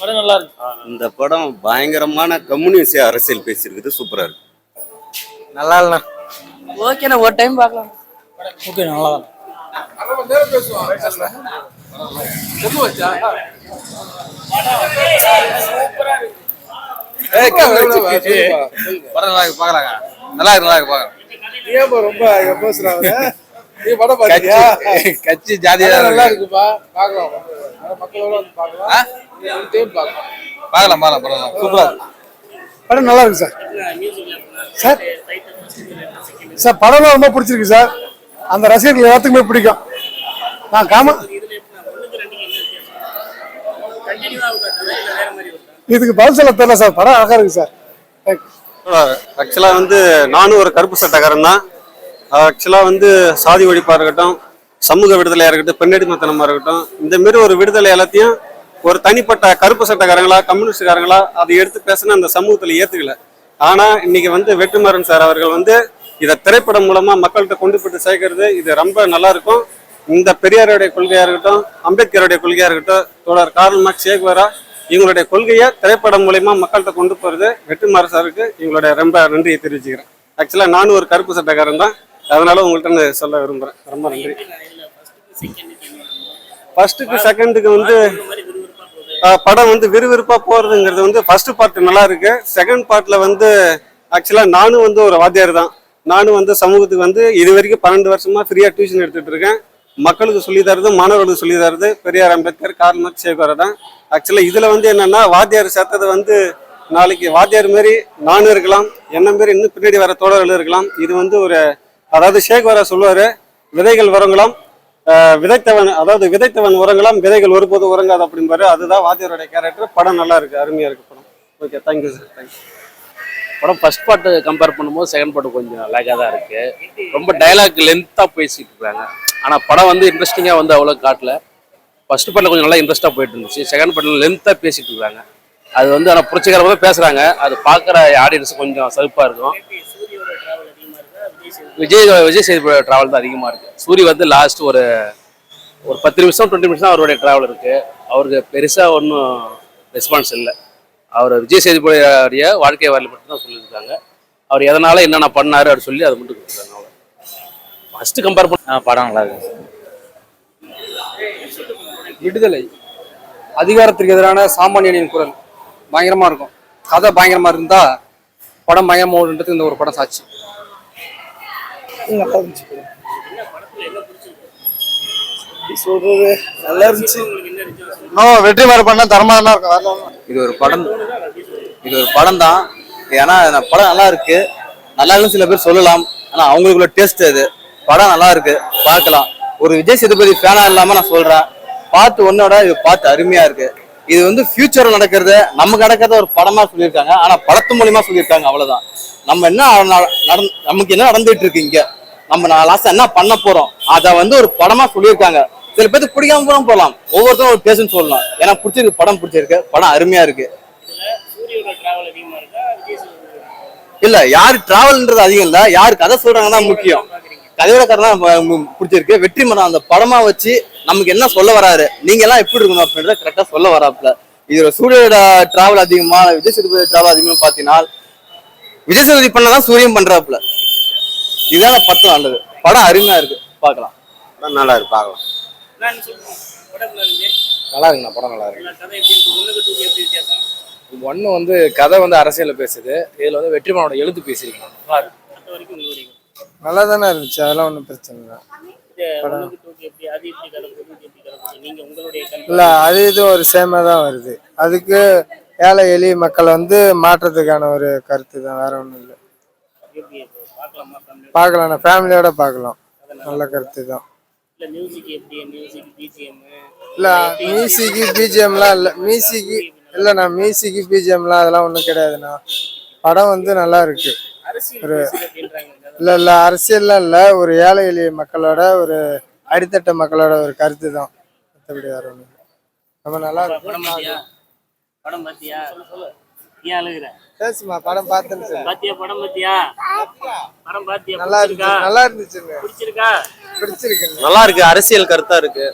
படம் நல்லா இருக்கு. இந்த படம் பயங்கரமான கம்யூனிஸ்ட் அரசியல் பேசியிருக்குது சூப்பரா இருக்கு. நல்லா இல்லைண்ணா. ஓகேண்ணா ஒரு டைம் பார்க்கலாம். ஓகே நல்லா தான். படம் நல்லா இருக்கு பார்க்கலாங்க நல்லா இருக்கு நல்லா இருக்கு பார்க்கலாம். ஏன் ரொம்ப பேசுறாங்க. நீ படம் பாத்தியா? கட்சி ஜாதியா படம் நல்லா இருக்கு. இருக்குப்பா. பார்க்கலாம். மக்களோட வந்து? டைம் படம் நல்லா- சூப்பரா படம் நல்லா இருக்கு சார். சார்? சார் படம்லாம் ரொம்ப பிடிச்சிருக்கு சார். அந்த ரசிகர்கள் எல்லாத்துக்குமே பிடிக்கும். நான் காம இதுக்கு பதில் சொல்ல தெரியல சார். படம் அழகா இருக்கு சார். ஆக்சுவலா வந்து நானும் ஒரு கருப்பு சட்டக்காரன் தான். ஆக்சுவலாக வந்து சாதி ஒழிப்பாக இருக்கட்டும் சமூக விடுதலையாக இருக்கட்டும் பெண்ணடிமத்தனமாக இருக்கட்டும் இந்த மாதிரி ஒரு விடுதலை எல்லாத்தையும் ஒரு தனிப்பட்ட கருப்பு சட்டக்காரங்களா கம்யூனிஸ்டுக்காரங்களா அதை எடுத்து பேசினா அந்த சமூகத்தில் ஏற்றுக்கல ஆனால் இன்னைக்கு வந்து வெட்டுமாறன் சார் அவர்கள் வந்து இதை திரைப்படம் மூலமாக மக்கள்கிட்ட கொண்டு போயிட்டு சேர்க்கறது இது ரொம்ப நல்லா இருக்கும். இந்த பெரியாருடைய கொள்கையாக இருக்கட்டும் அம்பேத்கருடைய கொள்கையாக இருக்கட்டும் தோழர் கார்ல் மார்க் சேகுவரா இவங்களுடைய கொள்கையை திரைப்படம் மூலயமா மக்கள்கிட்ட கொண்டு போகிறது வெட்டுமாறு சாருக்கு இவங்களுடைய ரொம்ப நன்றியை தெரிவிச்சுக்கிறேன். ஆக்சுவலாக நானும் ஒரு கருப்பு சட்டக்காரன் தான். அதனால உங்கள்கிட்ட நான் சொல்ல விரும்புகிறேன் ரொம்ப நன்றி. ஃபர்ஸ்ட்டுக்கு செகண்டுக்கு வந்து படம் வந்து விறுவிறுப்பாக போகிறதுங்கிறது வந்து ஃபர்ஸ்ட் பார்ட் நல்லா இருக்கு. செகண்ட் பார்ட்டில் வந்து ஆக்சுவலாக நானும் வந்து ஒரு வாத்தியார் தான். நானும் வந்து சமூகத்துக்கு வந்து இது வரைக்கும் பன்னெண்டு வருஷமாக ஃப்ரீயாக டியூஷன் எடுத்துட்டு இருக்கேன். மக்களுக்கு சொல்லி தருது மாணவர்களுக்கு சொல்லி தருது பெரியார் அம்பேத்கர் கார்ல் மார்க் சேகோரை தான். ஆக்சுவலாக இதில் வந்து என்னென்னா வாத்தியார் சேர்த்தது வந்து நாளைக்கு வாத்தியார் மாரி நானும் இருக்கலாம் என்ன மாரி இன்னும் பின்னாடி வர தோழர்கள் இருக்கலாம். இது வந்து ஒரு அதாவது ஷேக் சொல்லுவாரு விதைகள் வரங்களாம் விதைத்தவன் அதாவது விதைத்தவன் உறங்கலாம் விதைகள் ஒருபோது உறங்காது அப்படிம்பாரு. அதுதான் வாத்தியருடைய கேரக்டர் படம் நல்லா இருக்கு அருமையா இருக்கு படம். Okay thank you sir thank you படம் ஃபர்ஸ்ட் பார்ட்டு கம்பேர் பண்ணும்போது செகண்ட் பார்ட்டு கொஞ்சம் லேக்காக தான் இருக்கு. ரொம்ப டயலாக் லென்த்தாக பேசிட்டு இருக்காங்க. ஆனால் படம் வந்து இன்ட்ரெஸ்டிங்காக வந்து அவ்வளோ காட்டல. ஃபர்ஸ்ட் பார்ட்டில் கொஞ்சம் நல்லா இன்ட்ரெஸ்டாக போயிட்டு இருந்துச்சு. செகண்ட் பார்ட்டில் லென்த்தாக பேசிட்டு இருக்காங்க. அது வந்து ஆனால் புரட்சிகரமாக பேசுகிறாங்க அது பார்க்குற ஆடியன்ஸ் கொஞ்சம் சலுப்பாக இருக்கும். விஜய் விஜய் சேதுபதி ட்ராவல் தான் அதிகமாக இருக்கு. சூரி வந்து லாஸ்ட் ஒரு ஒரு பத்து நிமிஷம் டுவெண்ட்டி நிமிஷம் அவருடைய ட்ராவல் இருக்கு. அவருக்கு பெருசாக ஒன்றும் ரெஸ்பான்ஸ் இல்லை. அவர் விஜய் சேதுபதியோடைய வாழ்க்கை வரலாறு மட்டும் தான் சொல்லியிருக்காங்க. அவர் எதனால என்னென்ன பண்ணாரு அப்படின்னு சொல்லி அதை மட்டும் கொடுத்துருக்காங்க அவ்வளோ ஃபர்ஸ்ட் கம்பேர் பண்ண படம் நல்லா இருக்கு. விடுதலை. அதிகாரத்திற்கு எதிரான சாமானியனின் குரல். பயங்கரமா இருக்கும். கதை பயங்கரமா இருந்தா படம் பயங்கரமா ஓடுன்றதுக்கு இந்த ஒரு படம் சாட்சி. நல்லா இருந்துச்சு சொல்றது? நல்லா இருந்துச்சு. இன்னும் வெற்றி மாறு பண்ண தரமா தான் இருக்கும் இது ஒரு படம். இது ஒரு படம் தான். ஏன்னா படம் நல்லா இருக்கு. நல்லா இல்லைன்னு சில பேர் சொல்லலாம். ஆனா அவங்களுக்குள்ள டேஸ்ட் அது. படம் நல்லா இருக்கு. பார்க்கலாம். ஒரு விஜய் சேதுபதி ஃபேனா இல்லாம நான் சொல்றேன். பார்த்து ஒன்னோட இது பார்த்து அருமையா இருக்கு. இது வந்து ஃபியூச்சர்ல நடக்கிறத நமக்கு நடக்கிறத ஒரு படமா சொல்லியிருக்காங்க. ஆனா படத்து மூலியமா சொல்லியிருக்காங்க அவ்வளவுதான். நம்ம என்ன நடந் நமக்கு என்ன நடந்துட்டு இருக்கு இங்க? நம்ம நான் லாஸ்ட் என்ன பண்ண போறோம்? அதை வந்து ஒரு படமா சொல்லியிருக்காங்க. சில பேருக்கு பிடிக்காம கூட போகலாம் ஒவ்வொருத்தரும் ஒரு பேசுன்னு சொல்லலாம். ஏன்னா பிடிச்சிருக்கு படம் பிடிச்சிருக்கு. படம் அருமையா இருக்கு. இல்ல யாரு டிராவல்ன்றது அதிகம் இல்ல. யாரு கதை சொல்றாங்க தான் முக்கியம். கதையோட கதை தான் பிடிச்சிருக்கு. வெற்றி மரம் அந்த படமா வச்சு நமக்கு என்ன சொல்ல வராரு? நீங்க எல்லாம் எப்படி இருக்கணும் அப்படின்றத கரெக்டா சொல்ல வராப்புல. இதுல சூரியோட டிராவல் அதிகமா விஜய் சேதுபதி டிராவல் அதிகமா பாத்தீங்கன்னா விஜய் சேதுபதி பண்ணதான் சூரியன் பண்றாப்புல. இதுதான் பத்து நல்லது படம் அருமையா இருக்கு. பார்க்கலாம். படம் நல்லா இருக்கு பார்க்கலாம். நல்லா இருக்குண்ணா படம் நல்லா இருக்கு. ஒன்று வந்து கதை வந்து அரசியலில் பேசுது. இதில் வந்து வெற்றிமானோட எழுத்து பேசியிருக்காங்க நல்லா தானே இருந்துச்சு அதெல்லாம் ஒன்றும் பிரச்சனை இல்லை. இல்லை அது இது ஒரு சேமாக தான் வருது. அதுக்கு ஏழை எளிய மக்கள் வந்து மாற்றத்துக்கான ஒரு கருத்து தான் வேற ஒன்றும் இல்லை. பார்க்கலாம் ஃபேமிலியோட பார்க்கலாம் நல்ல கருத்து தான். இல்லை மியூசிக்கு பிஜிஎம்லாம் இல்லை மியூசிக்கு இல்லைண்ணா மியூசிக்கு பிஜிஎம்லாம் அதெல்லாம் ஒன்றும் கிடையாதுண்ணா. படம் வந்து நல்லா இருக்கு. ஒரு இல்லை இல்லை அரசியல்லாம் இல்லை. ஒரு ஏழை எளிய மக்களோட ஒரு அடித்தட்ட மக்களோட ஒரு கருத்து தான் மற்றபடி வேற இல்லை. ரொம்ப நல்லா இருக்கு படம் பாத்தியா? ஏன் அழுகுற? பேசுமா படம் பார்த்தேன்னு சொல்லு. பாத்தியா படம் பாத்தியா? படம் பாத்தியா? நல்லா இருந்துச்சு நல்லா இருந்துச்சுங்க. பிடிச்சிருக்கா? பிடிச்சிருக்குங்க நல்லா இருக்கு அரசியல் கருத்தா இருக்கு.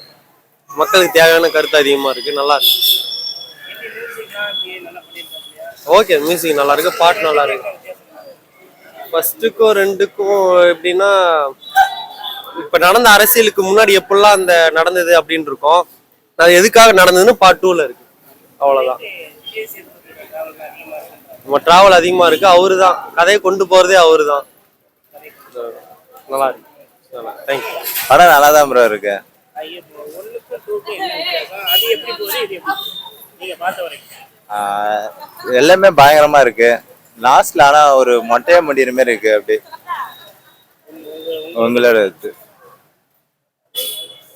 மக்களுக்கு தேவையான கருத்து அதிகமா இருக்கு நல்லா இருக்கு. ஓகே மியூசிக் நல்லா இருக்கு பாட்டு நல்லா இருக்கு. ஃபர்ஸ்ட்டுக்கும் ரெண்டுக்கும் எப்படின்னா இப்போ நடந்த அரசியலுக்கு முன்னாடி எப்படிலாம் அந்த நடந்தது அப்படின்னு இருக்கும். அது எதுக்காக நடந்ததுன்னு பார்ட் டூவில் இருக்கு. அவ்வளோதான் நம்ம டிராவல் அதிகமாக இருக்கு. அவரு தான் கதையை கொண்டு போகிறதே அவரு தான் நல்லா இருக்கு. நல்லா தேங்க்யூ படம் நல்லா தான் ப்ரோ இருக்கு எல்லாமே பயங்கரமா இருக்கு. லாஸ்ட்ல ஆனா ஒரு மொட்டையா முடியிற மாதிரி இருக்கு அப்படி உங்களோட இது.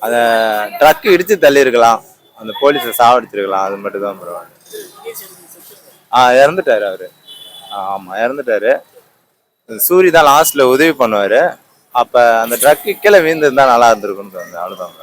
அந்த ட்ரக் இடிச்சு தள்ளி இருக்கலாம் அந்த போலீஸை சாவடிச்சிருக்கலாம். அது மட்டும் தான் ப்ரோ ஆ இறந்துட்டாரு அவரு. ஆ, ஆமா இறந்துட்டாரு. சூரி தான் லாஸ்ட்ல உதவி பண்ணுவாரு. அப்ப அந்த ட்ரக்கு கீழே வீழ்ந்திருந்தா நல்லா இருந்திருக்கும்னு தோணுது. அவ்வளவுதான்.